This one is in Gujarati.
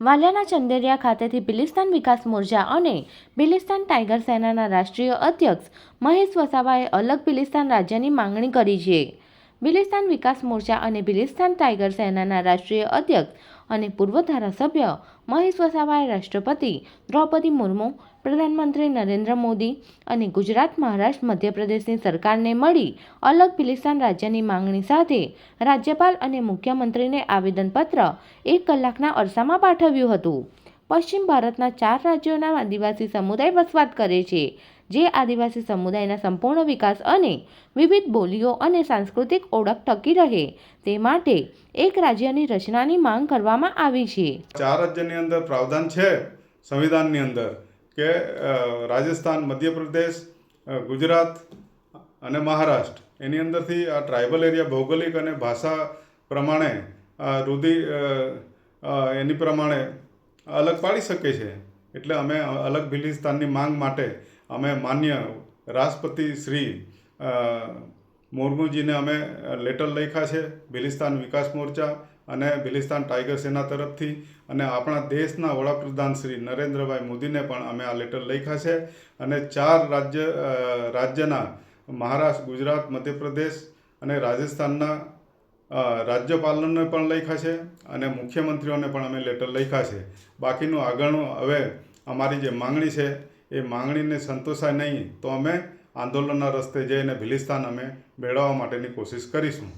વાલિયાના ચંદેરિયા ખાતેથી બિલિસ્તાન વિકાસ મોરચા અને બિલિસ્તાન ટાઈગર સેનાના રાષ્ટ્રીય અધ્યક્ષ મહેશ વસાવાએ અલગ બિલિસ્તાન રાજ્યની માંગણી કરી છે. બિલિસ્તાન વિકાસ મોરચા અને બિલિસ્તાન ટાઈગર સેનાના રાષ્ટ્રીય અધ્યક્ષ અને પૂર્વ ધારાસભ્ય મહેશ વસાવાએ રાષ્ટ્રપતિ દ્રૌપદી મુર્મુ, પ્રધાનમંત્રી નરેન્દ્ર મોદી અને ગુજરાત, મહારાષ્ટ્ર, મધ્યપ્રદેશની સરકારને મળી અલગ બિલિસ્તાન રાજ્યની માંગણી સાથે રાજ્યપાલ અને મુખ્યમંત્રીને આવેદનપત્ર એક કલાકના અરસામાં પાઠવ્યું હતું. પશ્ચિમ ભારતના ચાર રાજ્યોના આદિવાસી સમુદાય વસવાટ કરે છે જે આદિવાસી સમુદાયના સંપૂર્ણ વિકાસ અને વિવિધ બોલીઓ અને સાંસ્કૃતિક ઓળખ ટકી રહે તે માટે એક રાજ્યની રચનાની માંગ કરવામાં આવી છે. ચાર રાજ્યની અંદર પ્રાવધાન છે સંવિધાનની અંદર કે રાજસ્થાન મધ્યપ્રદેશ ગુજરાત અને મહારાષ્ટ્ર. એની અંદરથી આ ટ્રાઇબલ એરિયા ભૌગોલિક અને ભાષા પ્રમાણે અ, એની પ્રમાણે અલગ પાડી શકે છે. એટલે અમે અલગ બિલિસ્તાનની માંગ માટે અમે માન્ય રાષ્ટ્રપતિ શ્રી મુર્મુજીને અમે લેટર લખ્યા છે બિલિસ્તાન વિકાસ મોરચા અને બિલિસ્તાન ટાઈગર સેના તરફથી. અને આપણા દેશના વડાપ્રધાન શ્રી નરેન્દ્રભાઈ મોદીને પણ અમે આ લેટર લખ્યા છે. અને ચાર રાજ્ય રાજ્યના મહારાષ્ટ્ર, ગુજરાત, મધ્યપ્રદેશ અને રાજસ્થાનના રાજ્યપાલને પણ લખ્યા છે અને મુખ્યમંત્રીઓને પણ અમે લેટર લખ્યા છે. બાકીનું આગળનું હવે અમારી જે માંગણી છે, એ માંગણીને સંતોષાય નહીં તો અમે આંદોલનના રસ્તે જઈને ભિલિસ્તાન અમે મેળવવા માટેની કોશિશ કરીશું.